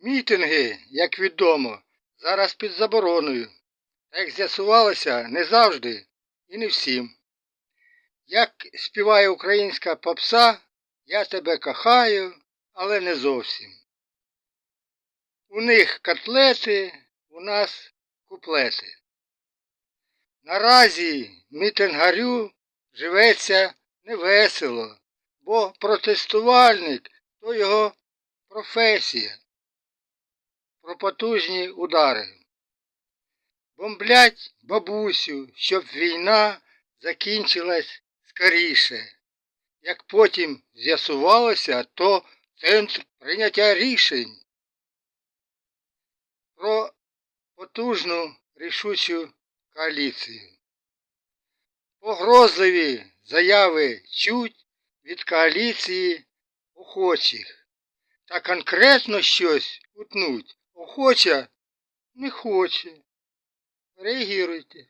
Мітинги, як відомо, зараз під забороною. Та як з'ясувалося, не завжди і не всім. Як співає українська попса, я тебе кохаю, але не зовсім. У них котлети, у нас куплети. Наразі мітингарю живеться невесело, бо протестувальник то його професія. Про потужні удари. Бомблять бабусю, щоб війна закінчилась скоріше. Як потім з'ясувалося, то центр прийняття рішень про потужну рішучу коаліцію. Погрозливі заяви чуть від коаліції охочих. Та конкретно щось утнуть охоча не хоче. Реагіруйте.